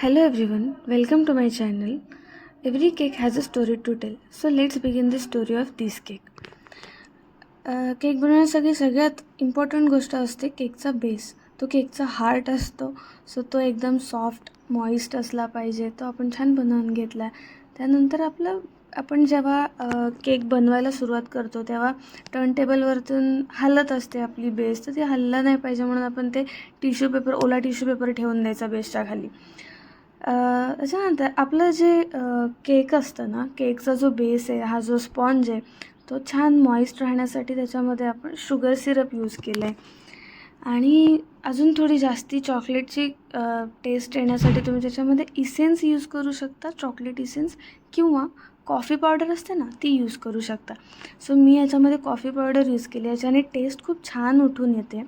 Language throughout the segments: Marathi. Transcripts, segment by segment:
Hello everyone, welcome to my channel. Every cake has a story to tell. So let's begin the story of this cake. Uh, cake बनवण्यासाठी सगळ्यात इम्पॉर्टंट गोष्ट असते केकचा बेस तो केकचा हार्ट असतो. सो तो एकदम सॉफ्ट मॉइस्ट असला पाहिजे. तो आपण छान बनवून घेतला त्यानंतर आपलं आपण जेव्हा केक बनवायला सुरुवात करतो तेव्हा टर्न टेबलवरतून हलत असते आपली बेस तर ती हललं नाही पाहिजे म्हणून आपण ते टिश्यू पेपर ओला टिश्यू पेपर ठेवून द्यायचा बेसच्या खाली. त्याच्यानंतर आपलं जे केक असतं ना केकचा जो बेस आहे हा जो स्पॉन्ज आहे तो छान मॉइस्ट राहण्यासाठी त्याच्यामध्ये आपण शुगर सिरप यूज केलं आहे आणि अजून थोडी जास्ती चॉकलेटची टेस्ट येण्यासाठी तुम्ही त्याच्यामध्ये इसेन्स यूज करू शकता चॉकलेट इसेन्स किंवा कॉफी पावडर असते ना ती यूज करू शकता. सो मी याच्यामध्ये कॉफी पावडर यूज केली याच्याने टेस्ट खूप छान उठून येते.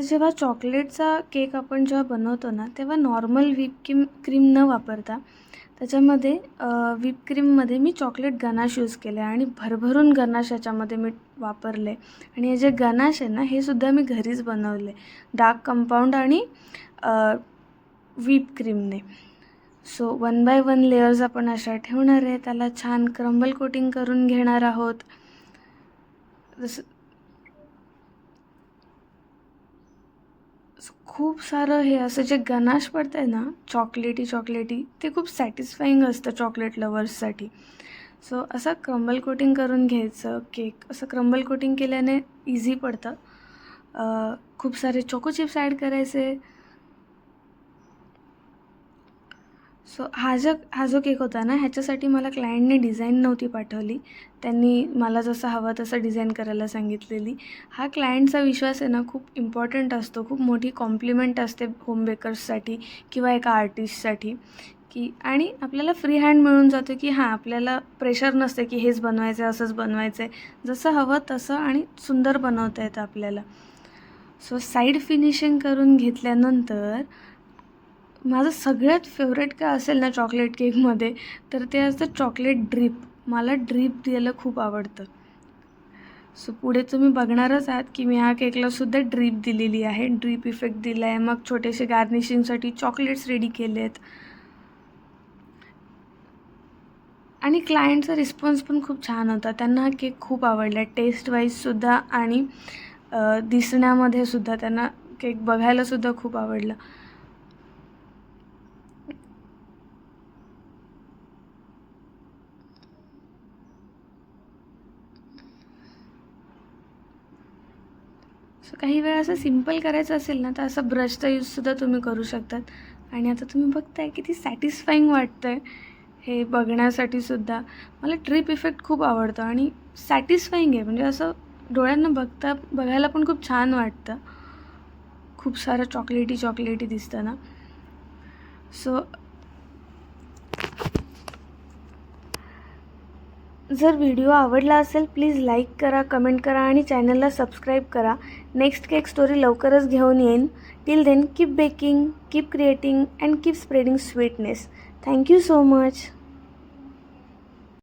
जेव्हा चॉकलेटचा केक आपण जेव्हा बनवतो ना तेव्हा नॉर्मल व्हीप क्रीम क्रीम न वापरता त्याच्यामध्ये व्हीप क्रीममध्ये मी चॉकलेट गनाश यूज केले आणि भरभरून गनाश याच्यामध्ये मी वापरले. आणि हे जे गनाश आहे ना हे सुद्धा मी घरीच बनवले. डार्क कंपाऊंड आणि whip क्रीमने. So one by one layers आपण अशा ठेवणार आहे. त्याला छान क्रंबल कोटिंग करून घेणार आहोत. जसं खूप सारं हे असं जे गनाश पडतं आहे ना चॉकलेटी चॉकलेटी ते खूप सॅटिस्फाईंग असतं चॉकलेट लवर्ससाठी सो असं क्रंबल कोटिंग करून घ्यायचं केक असं क्रंबल कोटिंग केल्याने इझी पडतं. खूप सारे चोको चिप्स ॲड करायचे. सो हा जो हा जो केक होता ना ह्याच्यासाठी मला क्लायंटने डिझाईन नव्हती पाठवली. त्यांनी मला जसं हवं तसं डिझाईन करायला सांगितलेली. हा क्लायंटचा विश्वास आहे ना खूप इम्पॉर्टंट असतो. खूप मोठी कॉम्प्लिमेंट असते होम बेकर्ससाठी किंवा एका आर्टिस्टसाठी की आणि आपल्याला फ्री हँड मिळून जातो की हां आपल्याला प्रेशर नसते की हेच बनवायचं आहे असंच बनवायचं आहे जसं हवं तसं आणि सुंदर बनवता येतं आपल्याला. सो साईड फिनिशिंग करून घेतल्यानंतर माझं सगळ्यात फेवरेट काय असेल ना चॉकलेट केकमध्ये तर ते असतं चॉकलेट ड्रीप मला ड्रीप द्यायला खूप आवडतं. सो पुढे तुम्ही बघणारच आहात की मी ह्या केकला सुद्धा ड्रीप दिलेली आहे. ड्रीप इफेक्ट दिला आहे मग छोटेसे गार्निशिंगसाठी चॉकलेट्स रेडी केले आहेत आणि क्लायंटचा रिस्पॉन्स पण खूप छान होता. त्यांना हा केक खूप आवडला. टेस्ट वाईजसुद्धा आणि दिसण्यामध्ये सुद्धा त्यांना केक बघायलासुद्धा खूप आवडला. सो काही वेळा असं सिंपल करायचं असेल ना तर असं ब्रशचा यूजसुद्धा तुम्ही करू शकतात. आणि आता तुम्ही बघताय किती सॅटिस्फाईंग वाटतं आहे हे बघण्यासाठी सुद्धा. मला ट्रिप इफेक्ट खूप आवडतं आणि सॅटिस्फाईंग आहे. म्हणजे असं डोळ्यांना बघता बघायला पण खूप छान वाटतं. खूप सारं चॉकलेटी चॉकलेटी दिसतं ना. सो जर व्हिडिओ आवडला असेल प्लीज लाईक करा कमेंट करा आणि चॅनलला सबस्क्राईब करा. नेक्स्ट केक स्टोरी लवकरच घेऊन येईन. Till then keep baking keep creating and keep spreading sweetness thank you so much